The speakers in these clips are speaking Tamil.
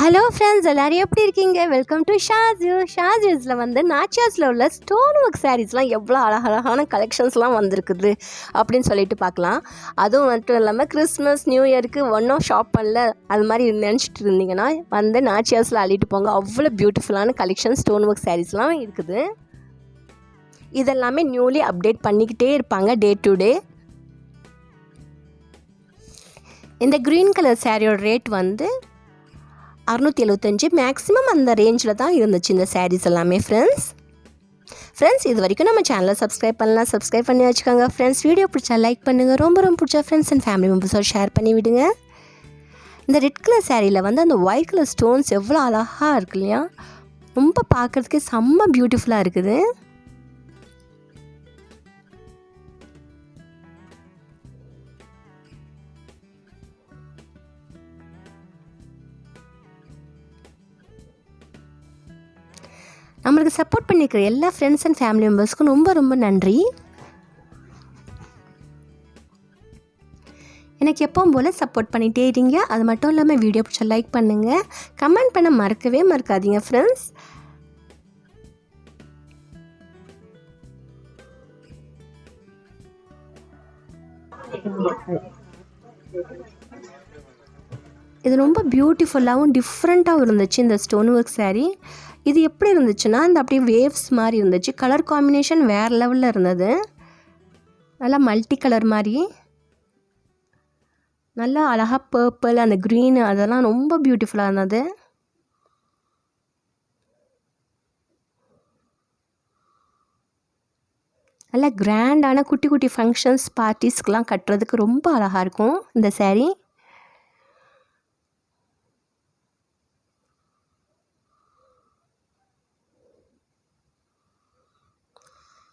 ஹலோ ஃப்ரெண்ட்ஸ் எல்லோரும் எப்படி இருக்கீங்க? வெல்கம் டு ஷாஜு ஷாஜூஸில் வந்து நாச்சியாஸில் உள்ள ஸ்டோன் ஒர்க் சாரீஸ்லாம் எவ்வளோ அழகழகான கலெக்ஷன்ஸ்லாம் வந்திருக்குது அப்படின்னு சொல்லிட்டு பார்க்கலாம். அதுவும் மட்டும் இல்லாமல் கிறிஸ்மஸ் நியூ இயருக்கு ஒன்றும் ஷாப் பண்ணல. அது மாதிரி நினச்சிட்டு இருந்தீங்கன்னா வந்து நாச்சியாஸில் அள்ளிட்டு போங்க. அவ்வளோ பியூட்டிஃபுல்லான கலெக்ஷன் ஸ்டோன் ஒர்க் சாரீஸ்லாம் இருக்குது. இதெல்லாமே நியூலி அப்டேட் பண்ணிக்கிட்டே இருப்பாங்க டே டு டே இந்த க்ரீன் கலர் சாரியோட ரேட் வந்து அறுநூற்றி எழுபத்தஞ்சு மேக்ஸிமம் அந்த ரேஞ்சில் தான் இருந்துச்சு இந்த சாரீஸ் எல்லாமே ஃப்ரெண்ட்ஸ் ஃப்ரெண்ட்ஸ் இது வரைக்கும் நம்ம சேனலை சப்ஸ்கிரைப் பண்ணலாம் சப்ஸ்கிரைப் பண்ணி வச்சுக்கோங்க. ஃப்ரெண்ட்ஸ் வீடியோ பிடிச்சா லைக் பண்ணுங்கள் ரொம்ப ரொம்ப பிடிச்சா ஃப்ரெண்ட்ஸ் அண்ட் ஃபேமிலி மெம்பர்ஸோட ஷேர் பண்ணி விடுங்க. இந்த ரெட் கலர் சேரீயில் வந்து அந்த ஒயிட் கலர் ஸ்டோன்ஸ் எவ்வளோ அழகாக இருக்கு இல்லையா? ரொம்ப பார்க்குறதுக்கே செம்ம பியூட்டிஃபுல்லாக இருக்குது. நம்மளுக்கு சப்போர்ட் பண்ணிக்கிற எல்லா ஃப்ரெண்ட்ஸ் அண்ட் ஃபேமிலி மெம்பர்ஸ்க்கும் ரொம்ப ரொம்ப நன்றி. எனக்கு எப்பவும் போல் சப்போர்ட் பண்ணிகிட்டே இருங்க. அது மட்டும் இல்லாமல் வீடியோ பிடிச்ச லைக் பண்ணுங்கள் கமெண்ட் பண்ண மறக்கவே மறக்காதீங்க ஃப்ரெண்ட்ஸ் இது ரொம்ப பியூட்டிஃபுல்லாகவும் டிஃப்ரெண்ட்டாகவும் இருந்துச்சு இந்த ஸ்டோன் ஒர்க் சாரீ இது எப்படி இருந்துச்சுன்னா இந்த அப்படியே வேவ்ஸ் மாதிரி இருந்துச்சு. கலர் காம்பினேஷன் வேறு லெவலில் இருந்தது. நல்லா மல்டி கலர் மாதிரி. நல்லா அழகாக பர்பிள் அந்த க்ரீனு அதெல்லாம் ரொம்ப பியூட்டிஃபுல்லாக இருந்தது. நல்லா கிராண்டான குட்டி குட்டி ஃபங்க்ஷன்ஸ் பார்ட்டிஸ்க்கெலாம் கட்டுறதுக்கு ரொம்ப அழகாக இருக்கும் இந்த சேரீ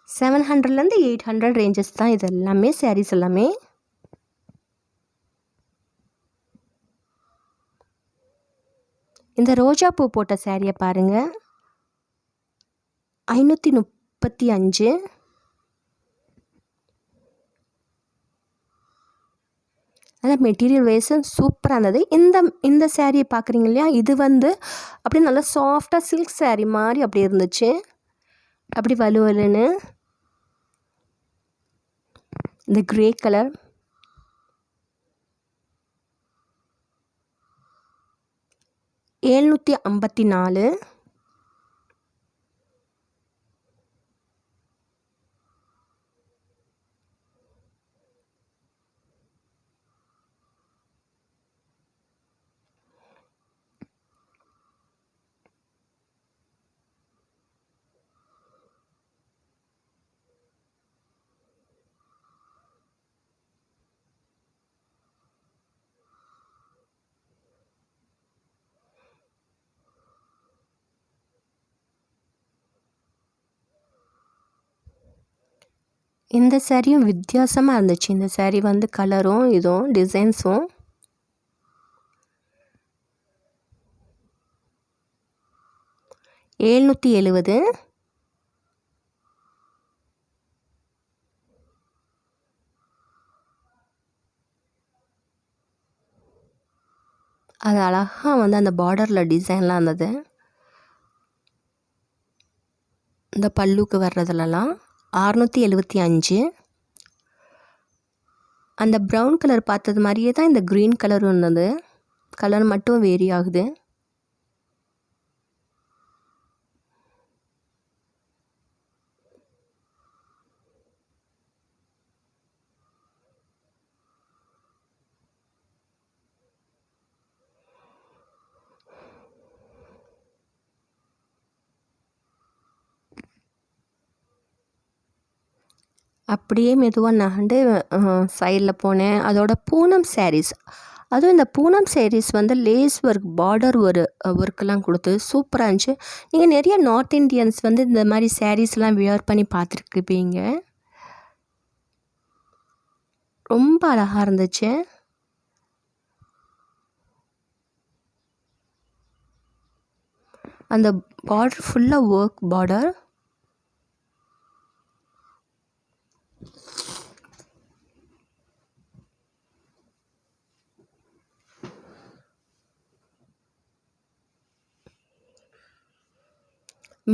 செவன் ஹண்ட்ரட்லேருந்து எயிட் ஹண்ட்ரட் ரேஞ்சஸ் தான் இது எல்லாமே சாரீஸ் எல்லாமே. இந்த ரோஜா பூ போட்ட சேரீயை பாருங்கள் ஐநூற்றி முப்பத்தி அஞ்சு. அதான் மெட்டீரியல் வைஸும் சூப்பராக இருந்தது. இந்த இந்த சேரீயை பார்க்குறீங்க இல்லையா? இது வந்து அப்படியே நல்லா சாஃப்டாக சில்க் சேரீ மாதிரி அப்படி இருந்துச்சு. அப்படி வலுவலுன்னு. இந்த கிரே கலர் ஏழ்நூற்றி ஐம்பத்தி நாலு. இந்த சேரீயும் வித்தியாசமாக இருந்துச்சு. இந்த சேரீ வந்து கலரும் இதுவும் டிசைன்ஸும் ஏழ்நூற்றி எழுபது அது அழகாக வந்து அந்த பார்டரில் டிசைன்லாம் இருந்தது. இந்த பல்லுக்கு வர்றதுலலாம். அறநூற்றி எழுபத்தி அஞ்சு. அந்த ப்ரௌன் கலர் பார்த்தது மாதிரியே தான் இந்த க்ரீன் கலரும் இருந்தது. கலர் மட்டும் வேரி ஆகுது. அப்படியே மெதுவாக நகண்டு சைடில் போனேன். அதோட பூனம் சாரீஸ் அதுவும் இந்த பூனம் சேரீஸ் வந்து லேஸ் ஒர்க் பார்டர் ஒரு ஒர்க்கெலாம் கொடுத்து சூப்பராக இருந்துச்சு. நீங்கள் நிறைய நார்த் இந்தியன்ஸ் வந்து இந்த மாதிரி சாரீஸ்லாம் வியர் பண்ணி பார்த்துருக்குப்பீங்க ரொம்ப அழகாக இருந்துச்சு. அந்த பார்டர் ஃபுல்லாக ஒர்க் பார்டர்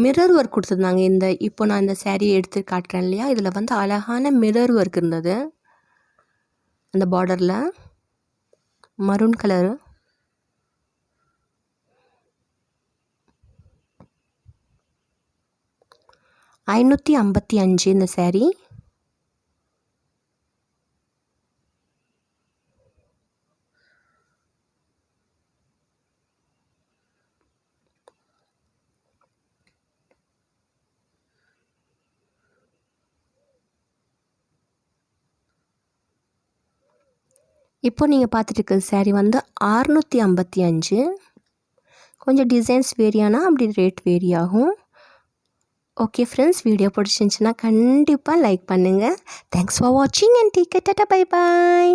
மிரர் ஒர்க் கொடுத்துருந்தாங்க. இந்த இப்போ நான் இந்த சேரீயை எடுத்து காட்டுறேன் இல்லையா? இதில் வந்து அழகான மிரர் ஒர்க் இருந்தது. அந்த பார்டரில் மரூன் கலரு ஐநூற்றி ஐம்பத்தி அஞ்சு இந்த சேரீ இப்போ நீங்கள் பார்த்துட்டு இருக்கிற சேரீ வந்து அறுநூற்றி ஐம்பத்தி அஞ்சு. கொஞ்சம் டிசைன்ஸ் வேரி ஆனால் அப்படி ரேட் வேரி ஆகும். ஓகே ஃப்ரெண்ட்ஸ் வீடியோ பிடிச்சிருந்துச்சின்னா கண்டிப்பாக லைக் பண்ணுங்கள் தேங்க்ஸ் ஃபார் வாட்சிங் அண்ட் டீக்கெட்டா பை பாய்